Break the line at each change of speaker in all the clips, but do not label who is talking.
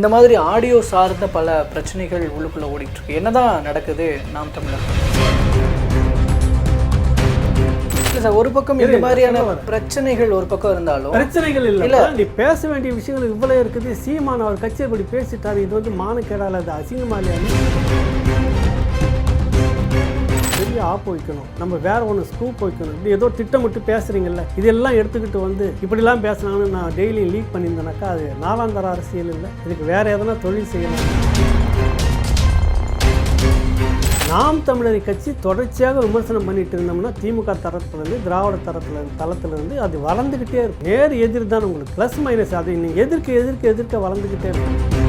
இந்த மாதிரி ஆடியோ சார்ந்த பல பிரச்சனைகள் உள்ளுக்குள்ள ஓடிட்டு இருக்கு என்னதான் நடக்குது நாம் தமிழர்? இல்ல சார் ஒரு பக்கம் இந்த மாதிரியான பிரச்சனைகள் ஒரு பக்கம் இருந்தாலும்
பிரச்சனைகள் இல்ல. நீ பேச வேண்டிய விஷயங்கள் இவ்வளவு இருக்குது. சீமான் அவர் கட்சி இப்படி பேசிட்டாரு. இது வந்து மானக்கேடால அது அசிங்கமா இல்லையா பெரிய ஆப் வைக்கணும். நம்ம வேற ஒன்று ஸ்கூப் வைக்கணும். இப்படி ஏதோ திட்டமிட்டு பேசுறீங்கல்ல இதெல்லாம் எடுத்துக்கிட்டு வந்து இப்படிலாம் பேசுனாங்கன்னு நான் டெய்லி லீக் பண்ணியிருந்தேனாக்கா அது நாலாந்தர அரசியல் இல்லை. இதுக்கு வேற எதனா தொழில் செய்யலாம் நாம் தமிழரை கட்சி தொடர்ச்சியாக விமர்சனம் பண்ணிட்டு இருந்தோம்னா திமுக தரத்துலேருந்து திராவிட தரத்துல தளத்திலிருந்து அது வளர்ந்துக்கிட்டே இருக்கும். நேர் எதிர் தான் உங்களுக்கு ப்ளஸ் மைனஸ் அது நீங்கள் எதிர்க்க எதிர்க்க எதிர்க்க வளர்ந்துக்கிட்டே இருக்கும்.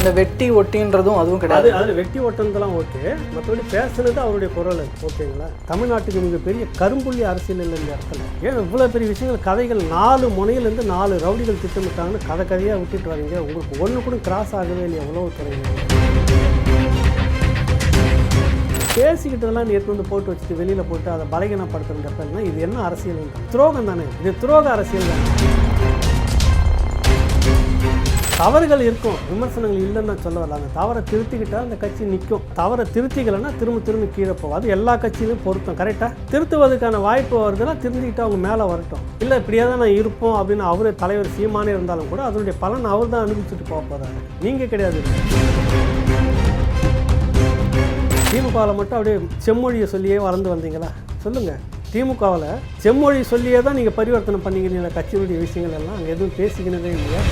இந்த வெட்டி ஒட்டின்றதும் அதுவும்
அது
கிடையாது.
அதில் வெட்டி ஓட்டம்லாம் ஓகே. மற்றபடி பேசுனது அவருடைய குரல் ஓகேங்களா? தமிழ்நாட்டுக்கு மிகப்பெரிய கரும்புள்ளி அரசியல் இல்லை இந்த இடத்துல ஏன் இவ்வளோ பெரிய விஷயங்கள்? கதைகள் நாலு முனையிலேருந்து நாலு ரவுடிகள் திட்டமிட்டாங்கன்னு கதை கதையாக விட்டுட்டு வரீங்க. உங்களுக்கு ஒன்று கூட கிராஸ் ஆகவே இல்லையா உழவு துறையில் பேசிக்கிட்டதெல்லாம் எடுத்து வந்து போட்டு வச்சுட்டு வெளியில் போட்டு அதை பலகீனப்படுத்துறதுனா இது என்ன அரசியல் துரோகம் தானே. இது துரோக அரசியல் தானே. தவறுகள் இருக்கும். விமர்சனங்கள் இல்லைன்னு நான் சொல்ல வரல. அந்த தவறை திருத்திக்கிட்டால் அந்த கட்சி நிற்கும் தவறை திருத்திக்கலைன்னா திரும்ப திரும்ப கீழே போகும். அது எல்லா கட்சியிலும் பொருத்தம். கரெக்டாக திருத்துவதற்கான வாய்ப்பு வருதுன்னா திருந்திக்கிட்டு அவங்க மேலே வரட்டும். இல்லை இப்படியே தான் நான் இருப்போம் அப்படின்னு அவரே தலைவர் சீமானே இருந்தாலும் கூட அதனுடைய பலன் அவர் தான் அனுபவிச்சுட்டு போக போகிறாரு நீங்கள் கிடையாது திமுகவில் மட்டும் அப்படியே செம்மொழியை சொல்லியே வளர்ந்து வந்தீங்களா? சொல்லுங்கள் திமுகவில் செம்மொழி சொல்லியே தான் நீங்கள் பரிவர்த்தனை பண்ணிக்கிறீங்க கட்சியினுடைய விஷயங்கள் எல்லாம் அங்கே எதுவும் பேசிக்கினதே இல்லையா?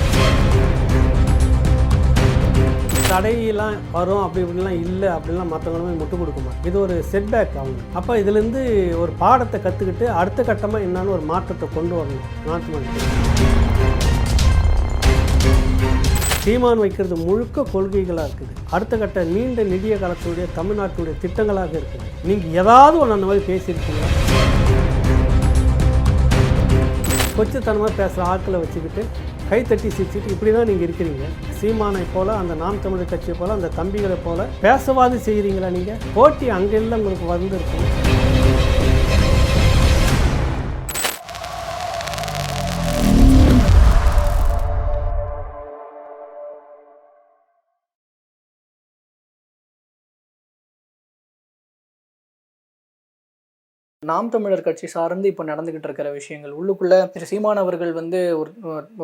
தடையெல்லாம் வரும் அப்படி இப்படிலாம் இல்லை அப்படிலாம் மற்றவங்களுமே முட்டு கொடுக்குமா? இது ஒரு செட்பேக் அவங்க. அப்போ இதுலேருந்து ஒரு பாடத்தை கற்றுக்கிட்டு அடுத்த கட்டமாக என்னன்னு ஒரு மாற்றத்தை கொண்டு வரணும். நாட்டு மக்கள் சீமான் வைக்கிறது முழுக்க கொள்கைகளாக இருக்குது. அடுத்த கட்ட நீண்ட நிதிய காலத்துடைய தமிழ்நாட்டுடைய திட்டங்களாக இருக்குது. நீங்கள் ஏதாவது ஒன்று அந்த மாதிரி பேசியிருக்கீங்களா? கொச்சத்தனமாக பேசுகிற ஆட்களை வச்சுக்கிட்டு கைத்தட்டி சிரிச்சுட்டு இப்படி தான் நீங்கள் இருக்கிறீங்க. சீமானை போல அந்த நாம் தமிழர் கட்சியை போல அந்த தம்பிகளை போல பேசவாது செய்கிறீங்களா நீங்கள் போட்டி அங்கெல்லாம் உங்களுக்கு வந்திருக்கும்.
நாம் தமிழர் கட்சி சார்ந்து இப்போ நடந்துகிட்டு இருக்கிற விஷயங்கள். உள்ளுக்குள்ள திரு சீமான் அவர்கள் வந்து ஒரு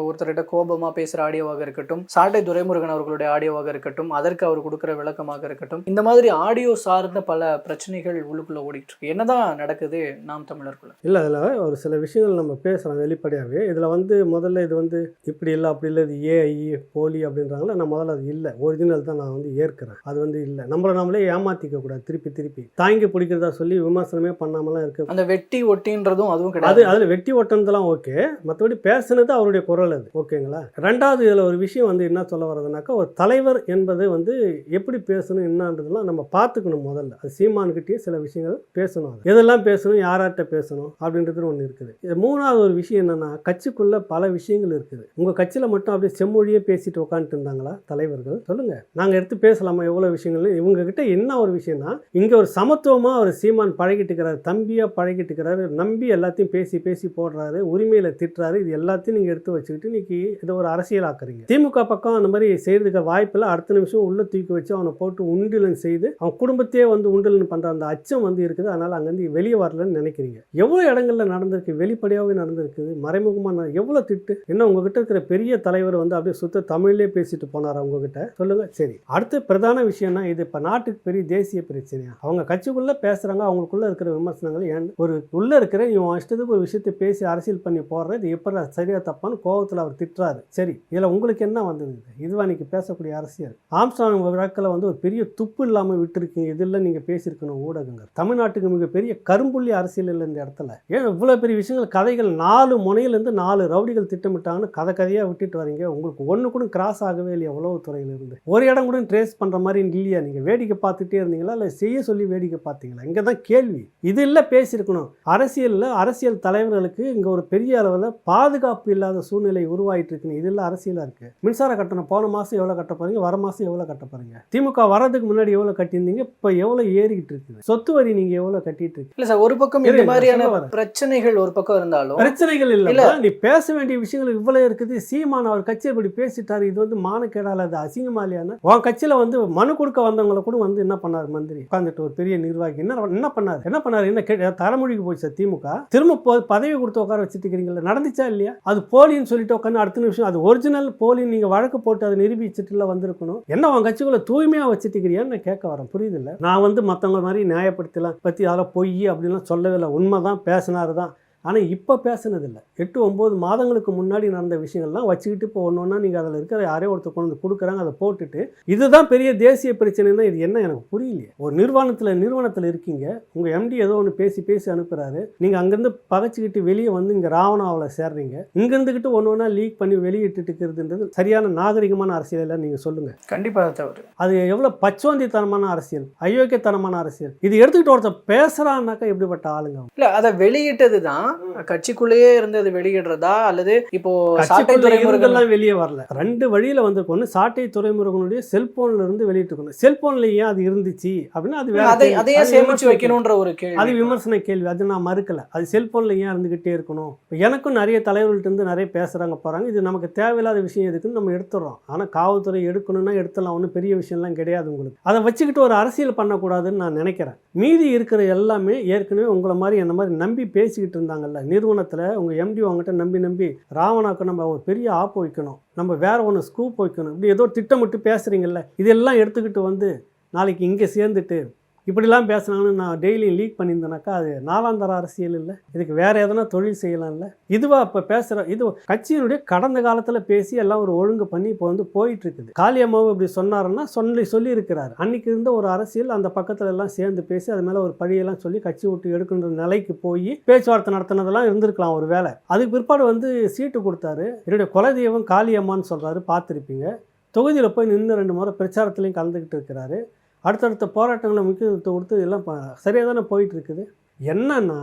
ஒருத்தர்கிட்ட கோபமா பேசுற ஆடியோவாக இருக்கட்டும் சாட்டை துரைமுருகன் அவர்களுடைய ஆடியோவாக இருக்கட்டும் அதற்கு அவர் கொடுக்குற விளக்கமாக இருக்கட்டும் இந்த மாதிரி ஆடியோ சார்ந்த பல பிரச்சனைகள் உள்ளுக்குள்ள ஓடிட்டு இருக்கு. என்னதான் நடக்குது நாம் தமிழருக்குள்ள?
இல்லை அதில் ஒரு சில விஷயங்கள் நம்ம பேசுகிறோம் வெளிப்படையாகவே இதில் வந்து முதல்ல இது வந்து இப்படி இல்லை அப்படி இல்லை இது ஏஐ போலி அப்படின்றாங்களே நான் முதல்ல அது இல்லை. ஒரிஜினல் தான் நான் வந்து ஏற்கிறேன். அது வந்து இல்லை. நம்மளை நம்மளே ஏமாற்றிக்க கூடாது திருப்பி திருப்பி. தாங்கி பிடிக்கிறதா சொல்லி விமர்சனமே பண்ணாமலாம் இருக்கு
அந்த வெட்டி ஒட்டின்றதும் அதுவும்
அது
கிடையாது
அதில் வெட்டி ஓட்டம்லாம் ஓகே மற்றபடி பேசுனது அவருடைய குரல் அது. ஓகேங்களா ரெண்டாவது இதில் ஒரு விஷயம் வந்து என்ன சொல்ல வர்றதுனாக்கா ஒரு தலைவர் என்பது வந்து எப்படி பேசணும் என்னன்றதெல்லாம் நம்ம பார்த்துக்கணும் முதல்ல. அது சீமான்கிட்டயே சில விஷயங்கள் பேசணும் அது. எதெல்லாம் பேசணும் யார்கிட்ட பேசணும் அப்படின்றது ஒன்று இருக்குது. இது மூணாவது ஒரு விஷயம் என்னன்னா கட்சிக்குள்ள பல விஷயங்கள் இருக்குது. உங்கள் கட்சியில் மட்டும் அப்படியே செம்மொழியே பேசிட்டு உட்காந்துட்டு இருந்தாங்களா தலைவர்கள்? சொல்லுங்க. நாங்கள் எடுத்து பேசலாமா எவ்வளோ விஷயங்கள் இவங்க கிட்ட என்ன ஒரு விஷயம்னா இங்கே ஒரு சமத்துவமாக ஒரு சீமான் பழகிட்டு இருக்கிறாரு தம்பியாக பழகிட்டு இருக்கிறாரு. நம்பி எல்லாத்தையும் பேசி பேசி போடுறாரு. உரிமையில திட்டுறாரு. இது எல்லாத்தையும் நீங்கள் எடுத்து வச்சுக்கிட்டு இன்னைக்கு இதை ஒரு அரசியலாக்குறீங்க. திமுக பக்கம் அந்த மாதிரி செய்யறதுக்கு வாய்ப்பில் அடுத்த நிமிஷம் உள்ளே தூக்கி வச்சு அவனை போட்டு உண்டிலன் செய்து அவன் குடும்பத்தையே வந்து உண்டிலன் பண்ற அந்த அச்சம் வந்து இருக்குது. அதனால அங்கேருந்து வெளியே வரலன்னு நினைக்கிறீங்க. எவ்வளோ இடங்கள்ல நடந்திருக்கு? வெளிப்படையாகவே நடந்திருக்குது. மறைமுகமாக எவ்வளோ திட்டு? என்ன உங்ககிட்ட இருக்கிற பெரிய தலைவர் வந்து அப்படியே சுத்த தமிழ்லேயே பேசிட்டு போனார் உங்ககிட்ட? சொல்லுங்க. சரி. அடுத்த பிரதான விஷயம்னா இது இப்போ நாட்டுக்கு பெரிய தேசிய பிரச்சனையா? அவங்க கட்சிக்குள்ள பேசுறாங்க. அவங்களுக்குள்ள இருக்கிற விமர்சனங்கள் ஏன் ஒரு உள்ளே இருக்கிற இவன் இஷ்டத்துக்கு ஒரு விஷயத்தை பேசி அரசியல் பண்ணி போடுறது இது எப்படி சரியா தப்பான்னு கோவத்தில் அவர் திட்டுறாரு. சரி இதில் உங்களுக்கு என்ன வந்தது இதுவா இன்னைக்கு பேசக்கூடிய அரசியல்? ஆம்ஸ்டாங் விழாக்களை வந்து ஒரு பெரிய துப்பு இல்லாமல் விட்டுருக்கீங்க இதில் நீங்கள் பேசியிருக்கணும் ஊடகங்கள். தமிழ்நாட்டுக்கு மிகப்பெரிய கரும்புள்ளி அரசியல் இல்லை இந்த இடத்துல. ஏன் இவ்வளோ பெரிய விஷயங்கள்? கதைகள் நாலு முனையிலேருந்து நாலு ரவுடிகள் திட்டமிட்டாங்கன்னு கதை கதையாக விட்டுட்டு வரீங்க. உங்களுக்கு ஒன்று கூட கிராஸ் ஆகவே இல்லையா உளவு துறையிலிருந்து? ஒரு இடம் கூட ட்ரேஸ் பண்ணுற மாதிரி இல்லையா நீங்கள் வேடிக்கை பார்த்துட்டே இருந்தீங்களா? இல்லை செய்ய சொல்லி வேடிக்கை பார்த்தீங்களா? இங்கே தான் கேள்வி. இது இல்லை பேசியிருக்கணும். அரசியலில் அரசியல் தலைவர்களுக்கு இங்கே ஒரு பெரிய அளவில் பாதுகாப்பு இல்லாத சூழ்நிலை உருவாயிட்டு இருக்குன்னு இதெல்லாம் அரசியலாக இருக்குது மின்சார கட்டணம் போன மாதம் எவ்வளோ கட்ட போறீங்க? வர மாதம் எவ்வளோ கட்ட போறீங்க? திமுக வரதுக்கு முன்னாடி எவ்வளோ கட்டியிருந்தீங்க? இப்போ எவ்வளோ ஏறிக்கிட்டு இருக்குது? சொத்து வரி நீங்கள் எவ்வளோ கட்டிட்டு இருக்கு
இல்ல சார் ஒரு பக்கம் இந்த மாதிரியான. பிரச்சனைகள் ஒரு பக்கம் இருந்தாலும்
பிரச்சனைகள்
இல்ல.
நீ பேச வேண்டிய விஷயங்கள் இவ்வளவு இருக்குது. சீமான் அவர் கட்சியை இப்படி பேசிட்டாரு. இது வந்து மானக்கேடால அது அசிங்கமா இல்லையானா உன் கட்சியில வந்து மனு கொடுக்க வந்தவங்கள கூட வந்து என்ன பண்ணாரு மந்திரி? உட்காந்துட்டு ஒரு பெரிய நிர்வாகி. என்ன என்ன பண்ணாரு? என்ன பண்ணாரு? என்ன தலைமொழிக்கு போச்சு சார் திமுக. திரும்ப போ பதவி கொடுத்து உட்கார வச்சுட்டு இருக்கிறீங்களா நடந்துச்சா இல்லையா? அது போலின்னு சொல்லிட்டு உட்காந்து அடுத்த நிமிஷம் அது ஒரிஜினல் போலின்னு நீங்கள் வழக்கு போட்டு அதை நிரூபிச்சுட்டுல வந்திருக்கணும். என்ன உன் கட்சிக்குள்ள தூய்மையாக வச்சுட்டு இருக்கிறியான்னு நான் கேட்க வரேன் புரியுது நான் வந்து மற்றவங்க மாதிரி நியாயப்படுத்தலாம் பற்றி அதெல்லாம் பொய் அப்படின்லாம் சொல்லவே இல்லை. உண்மைதான் பேசினாரு தான் ஆனால் இப்போ பேசுனதில்லை. எட்டு ஒம்பது மாதங்களுக்கு முன்னாடி நடந்த விஷயங்கள்லாம் வச்சுக்கிட்டு இப்போ ஒன்று ஒன்றா நீங்கள் அதில் இருக்கிற யாரோ ஒருத்தர் கொண்டு வந்து கொடுக்குறாங்க அதை போட்டுட்டு இதுதான் பெரிய தேசிய பிரச்சனைனா இது என்ன எனக்கு புரியலையே. ஒரு நிறுவனத்தில் நிறுவனத்தில் இருக்கீங்க. உங்கள் எம்டி ஏதோ ஒன்று பேசி பேசி அனுப்புகிறாரு நீங்கள் அங்கேருந்து பகைச்சிக்கிட்டு வெளியே வந்து இங்கே ராவணாவில் சேர்றீங்க. இங்கேருந்துக்கிட்டு ஒன்று ஒன்றா லீக் பண்ணி வெளியிட்டு இருக்கிறதுன்றது சரியான நாகரிகமான அரசியல் நீங்கள் சொல்லுங்கள்
கண்டிப்பா தவறு
அது எவ்வளோ பச்சோந்தித்தனமான அரசியல் அயோக்கியத்தனமான அரசியல். இது எடுத்துக்கிட்டு ஒருத்தர் பேசுகிறான்னாக்கா எப்படிப்பட்ட ஆளுங்க?
இல்ல அத வெளியிட்டது தான் கட்சிக்குள்ளேயே இருந்து அது வெளியிடுறதா? அல்லது இப்போ சாட்டை
கட்சிக்குள்ள
துறைமுருகன்
இருந்தெல்லாம் வெளியே வரல. ரெண்டு வழியில வந்திருக்கணும் சாட்டை துறைமுருகனுடைய செல்போன்ல இருந்து வெளியிட்டு செல்போன்ல ஏன் அது இருந்துச்சு? அப்படின்னா அது.
அதையே
அது
சேமிச்சு வைக்கணும்ன்ற ஒரு
கேள்வி. அது விமர்சன கேள்வி. அது நான் மறுக்கல. அது செல்போன்ல ஏன் இருந்துகிட்டே இருக்கணும்? எனக்கும் நிறைய தலைவர்கள்ட்ட இருந்து நிறைய பேசுறாங்க போறாங்க. இது நமக்கு தேவையில்லாத விஷயம் எதுக்குன்னு நம்ம எடுத்துடுறோம். ஆனா காவல்துறை எடுக்கணும்னா எடுத்துடலாம். ஒன்றும் பெரிய விஷயம்லாம் கிடையாது உங்களுக்கு. அதை வச்சுக்கிட்டு ஒரு அரசியல் பண்ணக்கூடாதுன்னு நான் நினைக்கிறேன். மீதி இருக்கிற எல்லாமே ஏற்கனவே உங்களை மாதிரி என்ன மாதிரி நம்பி பேசிக்கிட்டு இருந்தாங்கல்ல நிறுவனத்தில் உங்கள் எம்டி உங்ககிட்ட நம்பி நம்பி ராவணாக்கு நம்ம ஒரு பெரிய ஆப் வைக்கணும். நம்ம வேற ஒன்று ஸ்கூப் வைக்கணும். இப்படி ஏதோ திட்டமிட்டு பேசுகிறீங்கல்ல இதெல்லாம் எடுத்துக்கிட்டு வந்து நாளைக்கு இங்கே சேர்ந்துட்டு இப்படிலாம் பேசினாங்கன்னு நான் டெய்லி லீக் பண்ணியிருந்தேனாக்கா அது நாலாந்தர அரசியல் இல்லை. இதுக்கு வேறு எதனா தொழில் செய்யலாம்ல. இதுவாக இப்போ பேசுகிற இது கட்சியினுடைய கடந்த காலத்தில் பேசி எல்லாம் ஒரு ஒழுங்கு பண்ணி இப்போ வந்து போயிட்டு இருக்குது காளியம்மாவு இப்படி சொன்னாருன்னா சொல்லி சொல்லியிருக்கிறார். அன்னைக்கு இருந்த ஒரு அரசியல் அந்த பக்கத்தில் எல்லாம் சேர்ந்து பேசி அது மேலே ஒரு பழியெல்லாம் சொல்லி கட்சி விட்டு எடுக்கின்ற நிலைக்கு போய் பேச்சுவார்த்தை நடத்தினதெல்லாம் இருந்திருக்கலாம் ஒரு வேலை அதுக்கு பிற்பாடு வந்து சீட்டு கொடுத்தாரு. என்னுடைய குலதெய்வம் காளியம்மான்னு சொல்கிறாரு பார்த்துருப்பீங்க. தொகுதியில் போய் நின்று ரெண்டு முறை பிரச்சாரத்துலேயும் கலந்துக்கிட்டு இருக்கிறாரு. அடுத்தடுத்த போராட்டங்களை முக்கியத்துவத்தை கொடுத்து எல்லாம் சரியாக தானே போயிட்டு இருக்குது என்னன்னா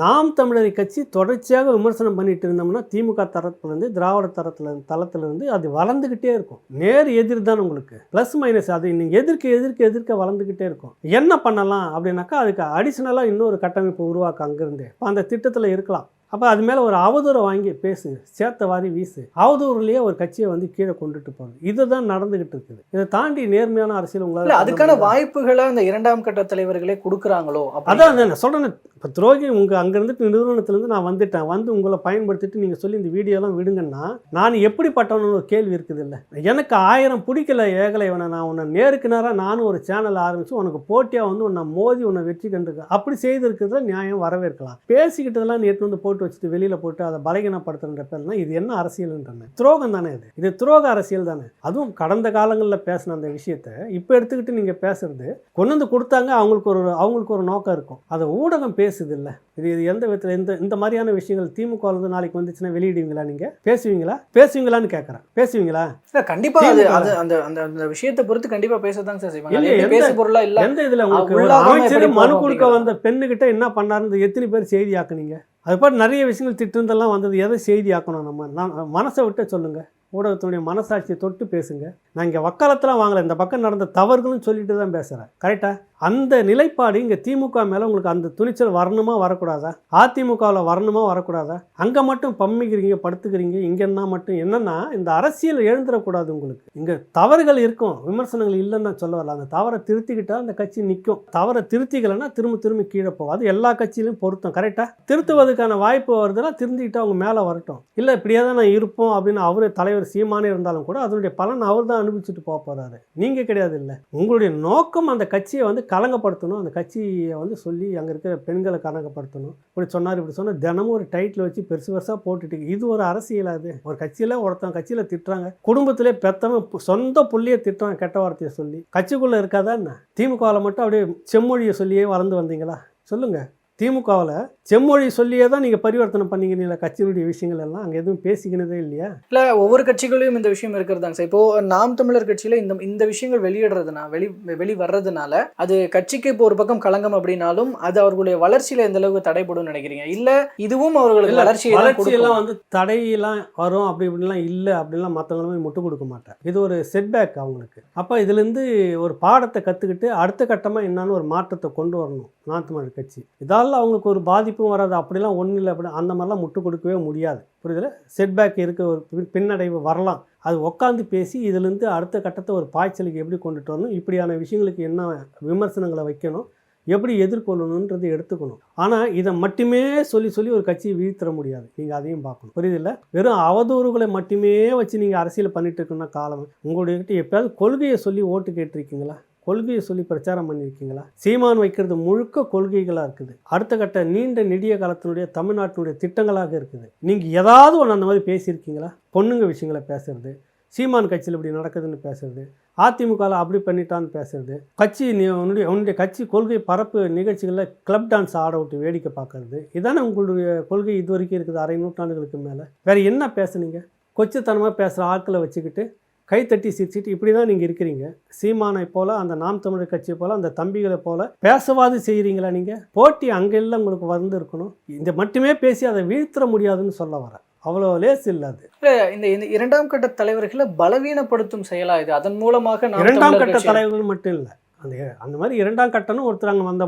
நாம் தமிழரை கட்சி தொடர்ச்சியாக விமர்சனம் பண்ணிட்டு இருந்தோம்னா திமுக தரத்துலேருந்து திராவிட தரத்துல தளத்திலிருந்து அது வளர்ந்துக்கிட்டே இருக்கும். நேர் எதிர் தான் உங்களுக்கு. ப்ளஸ் மைனஸ் அது நீங்கள் எதிர்க்க எதிர்க்க எதிர்க்க வளர்ந்துக்கிட்டே இருக்கும். என்ன பண்ணலாம் அப்படின்னாக்கா அதுக்கு அடிஷ்னலாக இன்னொரு கட்டமைப்பு உருவாக்க அங்கேருந்து. இப்போ அந்த திட்டத்தில் இருக்கலாம். அப்போ அது மேலே ஒரு அவதூறை வாங்கி பேசு சேர்த்த வாரி வீசு. அவதூறுலேயே ஒரு கட்சியை வந்து கீழே கொண்டுட்டு போகுது இதுதான் நடந்துகிட்டு இருக்குது. இதை தாண்டி நேர்மையான அரசியல் உங்களால்
அதுக்கான வாய்ப்புகளை அந்த இரண்டாம் கட்ட தலைவர்களே கொடுக்குறாங்களோ
அதான் நான் சொல்கிறேன் இப்போ துரோகி உங்கள் அங்கே இருந்துட்டு நிறுவனத்துலேருந்து நான் வந்துட்டேன். வந்து உங்களை பயன்படுத்திட்டு நீங்கள் சொல்லி இந்த வீடியோலாம் விடுங்கன்னா நான் எப்படிப்பட்டவனு ஒரு கேள்வி இருக்குது இல்லை. எனக்கு ஆயிரம் பிடிக்கல ஏகலைவனை. நான் உன்னை நேருக்கு நேராக நானும் ஒரு சேனல் ஆரம்பித்து உனக்கு போட்டியாக வந்து உன்னை மோதி உன்னை வெற்றி கண்டிருக்கேன் அப்படி செய்திருக்கிறதுல நியாயம் வரவேற்கலாம். பேசிக்கிட்டதெல்லாம் நேற்று வந்து போட்டு வச்சுட்டு வெளியில் போட்டு அதை பலகீனப்படுத்துகிற பேர்னா இது என்ன அரசியல்ன்றன துரோகம் தானே இது. இது துரோக அரசியல் தானே. அதுவும் கடந்த காலங்களில் பேசின அந்த விஷயத்தை இப்போ எடுத்துக்கிட்டு நீங்கள் பேசுறது கொண்டு வந்து கொடுத்தாங்க அவங்களுக்கு ஒரு அவங்களுக்கு ஒரு நோக்கம் இருக்கும். அதை ஊடகம் பேசுது இல்லை. இது இது எந்த விதத்தில் இந்த இந்த மாதிரியான விஷயங்கள் திமுக வந்து நாளைக்கு வந்துச்சுன்னா வெளியிடுவீங்களா நீங்கள் பேசுவீங்களா? பேசுவீங்களான்னு கேட்குறேன் பேசுவீங்களா?
இல்ல கண்டிப்பா அது அந்த அந்த அந்த விஷயத்தை பொறுத்து கண்டிப்பா பேசதாங்க சார் செய்வாங்க. பேசு பொருளா இல்ல.
எந்த இதில் உங்களுக்கு அமைச்சர் மனு கொடுக்க. வந்த பெண்ணுகிட்ட என்ன பண்ணாருன்னு எத்தனை பேர் செய்தி ஆக்குனீங்க? அது பாட்டு நிறைய விஷயங்கள் திட்டிருந்தெல்லாம் வந்தது. எதை செய்தி ஆக்கணும் நம்ம? நான் மனசை விட்டு சொல்லுங்கள் ஊடகத்தினுடைய மனசாட்சியை தொட்டு பேசுங்க. நான் இங்கே வக்காலத்தெல்லாம் வாங்கலை. இந்த பக்கம் நடந்த தவறுகளும் சொல்லிட்டு தான் பேசுகிறேன் கரெக்டாக அந்த நிலைப்பாடு இங்கே திமுக மேலே உங்களுக்கு அந்த துணிச்சல் வரணுமா வரக்கூடாதா? அதிமுகவில் வரணுமா வரக்கூடாதா? அங்கே மட்டும் பம்மிக்கிறீங்க படுத்துக்கிறீங்க இங்கன்னா மட்டும் என்னென்னா இந்த அரசியல் எழுந்துடக்கூடாது உங்களுக்கு. இங்கே தவறுகள் இருக்கும். விமர்சனங்கள் இல்லைன்னு நான் சொல்ல வரல. அந்த தவறை திருத்திக்கிட்டால் அந்த கட்சி நிற்கும் தவறை திருத்திக்கலைன்னா திரும்ப திரும்ப கீழே போகும். அது எல்லா கட்சியிலும் பொருத்தம். கரெக்டாக திருத்துவதற்கான வாய்ப்பு வருதுன்னா திருந்திக்கிட்டு அவங்க மேலே வரட்டும். இல்லை இப்படியே தான் நான் இருப்போம் அப்படின்னு அவரே தலைவர் சீமானே இருந்தாலும் கூட அதனுடைய பலன் அவர் தான் அனுபவிச்சுட்டு போக போகிறாரு நீங்கள் கிடையாது இல்லை. உங்களுடைய நோக்கம் அந்த கட்சியை வந்து கலங்கப்படுத்தணும். அந்த கட்சியை வந்து சொல்லி அங்கே இருக்கிற பெண்களை கலங்கப்படுத்தணும். இப்படி சொன்னார் இப்படி சொன்னால் தினமும் ஒரு டைட்டில் வச்சு பெருசு பெருசாக போட்டுட்டு இது ஒரு அரசியல் அது. ஒரு கட்சியில் ஒருத்தன் கட்சியில் திட்டுறாங்க. குடும்பத்திலே பெத்தவன் சொந்த புள்ளியை திட்டுறான் கெட்ட வார்த்தையை சொல்லி. கட்சிக்குள்ளே இருக்காதா என்ன? திமுகவில் மட்டும் அப்படியே செம்மொழியை சொல்லியே வளர்ந்து வந்தீங்களா? சொல்லுங்கள் திமுகவில் செம்மொழி சொல்லியே தான் நீங்கள் பரிவர்த்தனை பண்ணீங்க கட்சியினுடைய விஷயங்கள் எல்லாம் அங்கே எதுவும் பேசிக்கினதே இல்லையா?
இல்ல ஒவ்வொரு கட்சிகளையும் இந்த விஷயம் இருக்கிறதாங்க சார். இப்போ நாம் தமிழர் கட்சியில இந்த இந்த விஷயங்கள் வெளியிடுறதுனா வெளி வெளி வர்றதுனால அது கட்சிக்கு இப்போ ஒரு பக்கம் களங்கம் அப்படின்னாலும் அது அவர்களுடைய வளர்ச்சியில எந்த அளவுக்கு தடைபடும் நினைக்கிறீங்க? இல்ல இதுவும் அவர்களுக்கு தான்
வளர்ச்சியெல்லாம். வந்து தடையெல்லாம் வரும் அப்படி இப்படிலாம் இல்லை அப்படின்லாம் மற்றவங்களுமே முட்டு கொடுக்க மாட்டேன் இது ஒரு செட்பேக் அவங்களுக்கு. அப்போ இதுலேருந்து ஒரு பாடத்தை கற்றுக்கிட்டு அடுத்த கட்டமாக என்னன்னு ஒரு மாற்றத்தை கொண்டு வரணும் நாத்து தமிழர் கட்சி. இதால அவங்களுக்கு ஒரு பாதிப்பும் வராது. அப்படிலாம் ஒன்றும் இல்லை. அப்படி அந்த மாதிரிலாம் முட்டு கொடுக்கவே முடியாது. புரியுதுல? செட்பேக் இருக்க ஒரு பின்னடைவு வரலாம். அது உட்காந்து பேசி இதுலேருந்து அடுத்த கட்டத்தை ஒரு பாய்ச்சலுக்கு எப்படி கொண்டுட்டு வரணும்? இப்படியான விஷயங்களுக்கு என்ன விமர்சனங்களை வைக்கணும்? எப்படி எதிர்கொள்ளணுன்றது எடுத்துக்கணும். ஆனால் இதை மட்டுமே சொல்லி சொல்லி ஒரு கட்சியை வீழ்த்திட முடியாது. நீங்கள் அதையும் பார்க்கணும். புரியுதில்ல வெறும் அவதூறுகளை மட்டுமே வச்சு நீங்கள் அரசியல் பண்ணிட்டு இருக்கணும்னா காலம். உங்களுடைய கிட்ட எப்பயாவது கொள்கையை சொல்லி ஓட்டு கேட்டிருக்கீங்களா? கொள்கையை சொல்லி பிரச்சாரம் பண்ணியிருக்கீங்களா? சீமான் வைக்கிறது முழுக்க கொள்கைகளாக இருக்குது. அடுத்த கட்ட நீண்ட நெடிய காலத்தினுடைய தமிழ்நாட்டினுடைய திட்டங்களாக இருக்குது. நீங்கள் ஏதாவது ஒன்று அந்த மாதிரி பேசியிருக்கீங்களா? பொண்ணுங்க விஷயங்களை பேசுறது சீமான் கட்சியில் இப்படி நடக்குதுன்னு பேசுறது அதிமுகவில் அப்படி பண்ணிட்டான்னு பேசுறது கட்சி நீ உன்னுடைய உன்னுடைய கட்சி கொள்கை பரப்பு நிகழ்ச்சிகளில் கிளப் டான்ஸ் ஆட விட்டு வேடிக்கை பார்க்கறது இதானே உங்களுடைய கொள்கை இது வரைக்கும் இருக்குது அரை நூற்றாண்டுகளுக்கு மேலே. வேறு என்ன பேசுனீங்க? கொச்சத்தனமாக பேசுகிற ஆட்களை வச்சுக்கிட்டு கைத்தட்டி சிரிச்சிட்டு இப்படி தான் நீங்கள் இருக்கிறீங்க. சீமானை போல அந்த நாம் தமிழர் கட்சியை போல அந்த தம்பிகளை போல பேசவாது செய்கிறீங்களா நீங்கள் போட்டி அங்கெல்லாம் உங்களுக்கு வந்து இருக்கணும். இந்த மட்டுமே பேசி அதை வீழ்த்திட முடியாதுன்னு சொல்ல வரேன் அவ்வளோ லேஸ் இல்லை அது.
இல்ல, இந்த இரண்டாம் கட்ட தலைவர்களை பலவீனப்படுத்தும் செயலா இது? அதன் மூலமாக
இரண்டாம் கட்ட தலைவர்கள் மட்டும் இல்லை. அந்த அந்த மாதிரி இரண்டாம் கட்டணும் ஒருத்தர் அங்கே வந்த.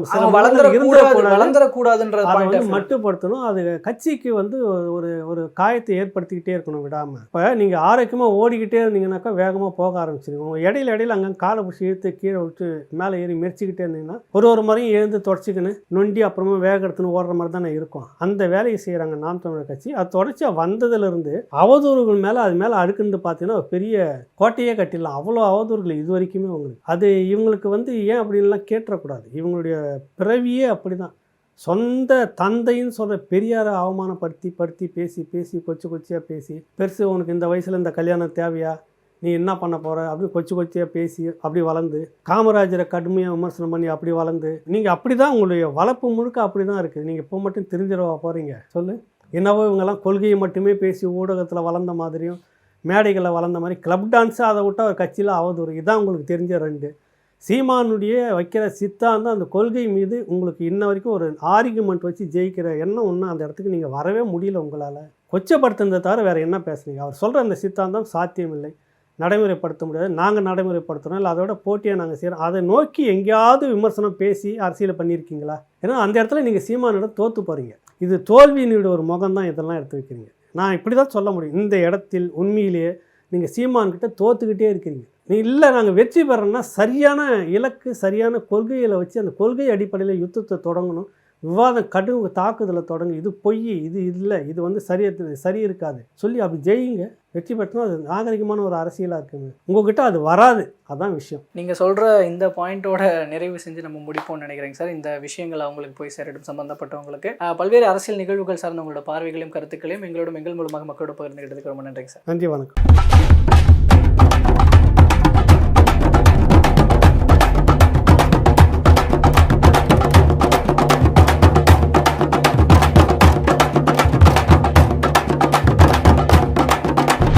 வளர்ந்துடக்கூடாதுன்ற
வந்து. மட்டுப்படுத்தணும். அது கட்சிக்கு வந்து ஒரு- ஒரு காயத்தை ஏற்படுத்திக்கிட்டே இருக்கணும் விடாம. இப்போ நீங்கள் ஆரோக்கியமாக ஓடிக்கிட்டே இருந்தீங்கன்னாக்கா வேகமாக போக ஆரம்பிச்சிருங்க. உங்கள் இடையில இடையில அங்கே காலை பிடிச்சி இழுத்து கீழே விட்டு மேலே ஏறி மெரிச்சிக்கிட்டே இருந்தீங்கன்னா ஒரு ஒரு முறையும் எழுந்து தொடச்சிக்கின்னு நொண்டி அப்புறமா வேக எடுத்துன்னு ஓடுற மாதிரி தானே இருக்கும். அந்த வேலையை செய்கிறாங்க நாம் தமிழர் கட்சி. அது தொடர்ச்சியாக வந்ததுலேருந்து அவதூறுகள் மேலே அது மேலே அடுக்குன்னு பார்த்தீங்கன்னா பெரிய கோட்டையே கட்டிடலாம். அவ்வளோ அவதூறுகள் இது வரைக்குமே உங்களுக்கு. அது இவங்களுக்கு வந்து ஏன் அப்படின்லாம் கேட்டுறக்கூடாது. இவங்களுடைய பிறவியே அப்படிதான். சொந்த தந்தைன்னு சொல்கிற பெரியாரை அவமானப்படுத்தி படுத்தி பேசி பேசி கொச்சு கொச்சியாக பேசி பெருசு உனக்கு இந்த வயசில் இந்த கல்யாணம் தேவையா? நீ என்ன பண்ண போகிற அப்படி கொச்சு கொச்சியாக பேசி அப்படி வளர்ந்து காமராஜரை கடுமையாக விமர்சனம் பண்ணி அப்படி வளர்ந்து நீங்கள் அப்படி தான் உங்களுடைய வளர்ப்பு முழுக்க அப்படி தான் இருக்குது நீங்கள் இப்போ மட்டும் தெரிஞ்சிடவா போகிறீங்க சொல்லு. என்னவோ இவங்கெல்லாம் கொள்கையை மட்டுமே பேசி ஊடகத்தில் வளர்ந்த மாதிரியும் மேடைகளில் வளர்ந்த மாதிரி கிளப் டான்ஸாக அதை விட்டால் ஒரு கட்சியில் அவதூறு இதான் உங்களுக்கு தெரிஞ்ச ரெண்டு. சீமானுடைய வைக்கிற சித்தாந்தம் அந்த கொள்கை மீது உங்களுக்கு இன்ன வரைக்கும் ஒரு ஆர்குமெண்ட் வச்சு ஜெயிக்கிற எண்ணம் ஒன்று அந்த இடத்துக்கு நீங்கள் வரவே முடியல உங்களால். கொச்சப்படுத்துனதை தவிர வேறு என்ன பேசுனீங்க? அவர் சொல்கிற அந்த சித்தாந்தம் சாத்தியமில்லை. நடைமுறைப்படுத்த முடியாது. நாங்கள் நடைமுறைப்படுத்துகிறோம் இல்லை அதோட போட்டியை நாங்கள் செய்கிறோம் அதை நோக்கி எங்கேயாவது விமர்சனம் பேசி அரசியலை பண்ணியிருக்கீங்களா? ஏன்னா அந்த இடத்துல நீங்கள் சீமானிடம் தோற்று போகிறீங்க இது தோல்வியினுடைய ஒரு முகம் தான் இதெல்லாம் எடுத்து வைக்கிறீங்க. நான் இப்படி தான் சொல்ல முடியும். இந்த இடத்தில் உண்மையிலேயே நீங்கள் சீமான்கிட்ட தோற்றுக்கிட்டே இருக்கிறீங்க. நீ இல்லை நாங்கள் வெற்றி பெறோம்னா சரியான இலக்கு சரியான கொள்கைகளை வச்சு அந்த கொள்கை அடிப்படையில் யுத்தத்தை தொடங்கணும். விவாதம் கடும் தாக்குதலை தொடங்கு. இது பொய் இது இல்லை இது வந்து சரியா சரி இருக்காது. சொல்லி அப்படி ஜெயிங்க. வெற்றி பெற்றோம். அது நாகரிகமான ஒரு அரசியலாக இருக்குங்க. உங்ககிட்ட அது வராது. அதான் விஷயம்.
நீங்க சொல்ற இந்த பாயிண்டோட நிறைவு செஞ்சு நம்ம முடிப்போம்னு நினைக்கிறேங்க சார். இந்த விஷயங்கள் அவங்களுக்கு போய் சேரட்டும் சம்பந்தப்பட்டவங்களுக்கு. அஹ், பல்வேறு அரசியல் நிகழ்வுகள் சார்ந்த உங்களோட பார்வைகளையும் கருத்துக்களையும் எங்களோட எங்கள் மூலமாக மக்களோட பகிர்ந்துகிட்டதுக்கு ரொம்ப நன்றிங்க சார்.
நன்றி வணக்கம்.